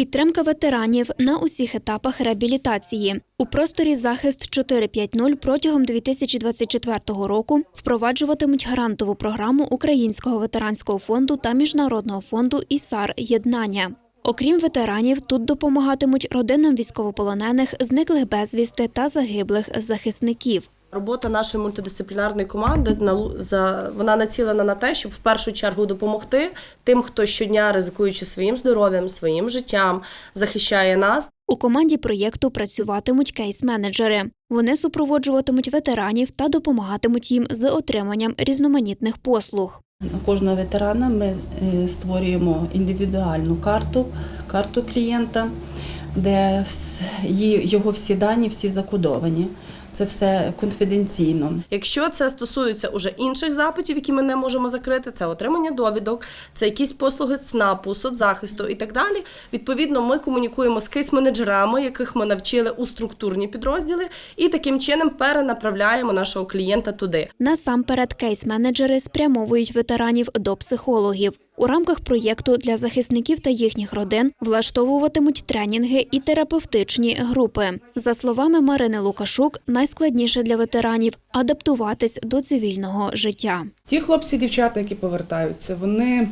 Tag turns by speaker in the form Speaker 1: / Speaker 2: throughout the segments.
Speaker 1: Підтримка ветеранів на усіх етапах реабілітації. У просторі захист 4.5.0 протягом 2024 року впроваджуватимуть грантову програму Українського ветеранського фонду та Міжнародного фонду ІСАР Єднання. Окрім ветеранів, тут допомагатимуть родинам військовополонених, зниклих безвісти та загиблих захисників.
Speaker 2: Робота нашої мультидисциплінарної команди вона націлена на те, щоб в першу чергу допомогти тим, хто щодня ризикуючи своїм здоров'ям, своїм життям, захищає нас.
Speaker 1: У команді проєкту працюватимуть кейс-менеджери. Вони супроводжуватимуть ветеранів та допомагатимуть їм з отриманням різноманітних послуг.
Speaker 3: Кожного ветерана ми е, створюємо індивідуальну карту, карту клієнта, де його всі дані всі закодовані. Це все конфіденційно.
Speaker 2: Якщо це стосується уже інших запитів, які ми не можемо закрити, це отримання довідок, це якісь послуги СНАПу, соцзахисту і так далі. Відповідно, ми комунікуємо з кейс-менеджерами, яких ми навчили у структурні підрозділи, і таким чином перенаправляємо нашого клієнта туди.
Speaker 1: Насамперед, кейс-менеджери спрямовують ветеранів до психологів. У рамках проєкту для захисників та їхніх родин влаштовуватимуть тренінги і терапевтичні групи. За словами Марини Лукашук, найскладніше для ветеранів адаптуватись до цивільного життя.
Speaker 4: Ті хлопці, дівчата, які повертаються, вони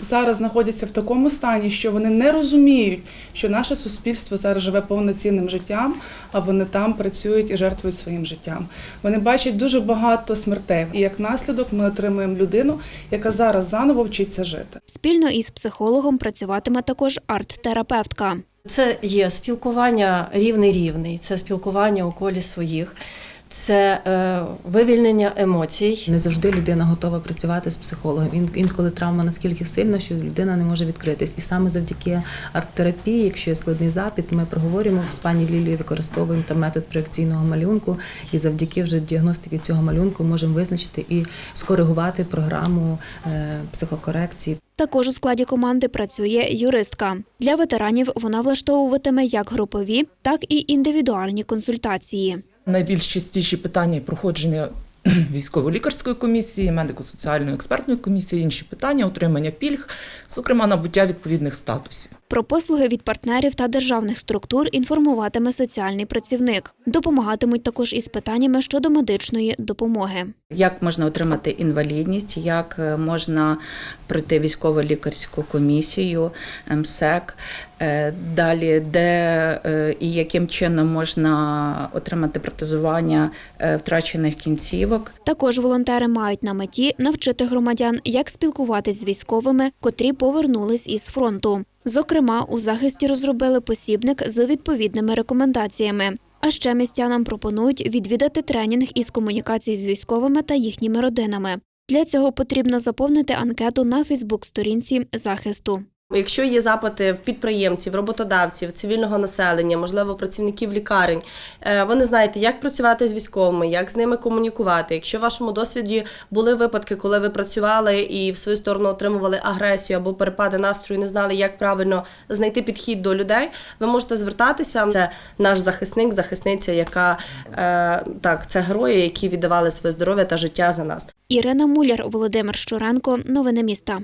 Speaker 4: зараз знаходяться в такому стані, що вони не розуміють, що наше суспільство зараз живе повноцінним життям, а вони там працюють і жертвують своїм життям. Вони бачать дуже багато смертей, і як наслідок ми отримуємо людину, яка зараз заново вчиться жити.
Speaker 1: Спільно із психологом працюватиме також арт-терапевтка.
Speaker 5: Це є спілкування рівний-рівний, це спілкування у колі своїх, це е, вивільнення емоцій.
Speaker 6: Не завжди людина готова працювати з психологом. Ін- Інколи травма наскільки сильна, що людина не може відкритись. І саме завдяки арт-терапії, якщо є складний запит, ми проговоримо з пані Лілією, використовуємо там метод проекційного малюнку, і завдяки вже діагностики цього малюнку можемо визначити і скоригувати програму е, психокорекції.
Speaker 1: Також у складі команди працює юристка. Для ветеранів вона влаштовуватиме як групові, так і індивідуальні консультації.
Speaker 7: Найбільш частіші питання проходження військово-лікарської комісії, медико-соціальної експертної комісії, інші питання, отримання пільг, зокрема набуття відповідних статусів.
Speaker 1: Про послуги від партнерів та державних структур інформуватиме соціальний працівник. Допомагатимуть також із питаннями щодо медичної допомоги.
Speaker 8: Як можна отримати інвалідність, як е, можна пройти військово-лікарську комісію, МСЕК, е, далі де е, і яким чином можна отримати протезування втрачених кінцівок.
Speaker 1: Також волонтери мають на меті навчити громадян, як спілкуватись з військовими, котрі повернулись із фронту. Зокрема, у захисті розробили посібник з відповідними рекомендаціями. А ще містянам пропонують відвідати тренінг із комунікації з військовими та їхніми родинами. Для цього потрібно заповнити анкету на Фейсбук-сторінці захисту.
Speaker 2: Якщо є запити в підприємців, роботодавців, цивільного населення, можливо, працівників лікарень, е, ви не знаєте, як працювати з військовими, як з ними комунікувати. Якщо в вашому досвіді були випадки, коли ви працювали і в свою сторону отримували агресію або перепади настрою, не знали, як правильно знайти підхід до людей, ви можете звертатися. Це наш захисник, захисниця, яка е, так, це герої, які віддавали своє здоров'я та життя за нас.
Speaker 1: Ірина Муляр, Володимир Щуренко. Новини міста.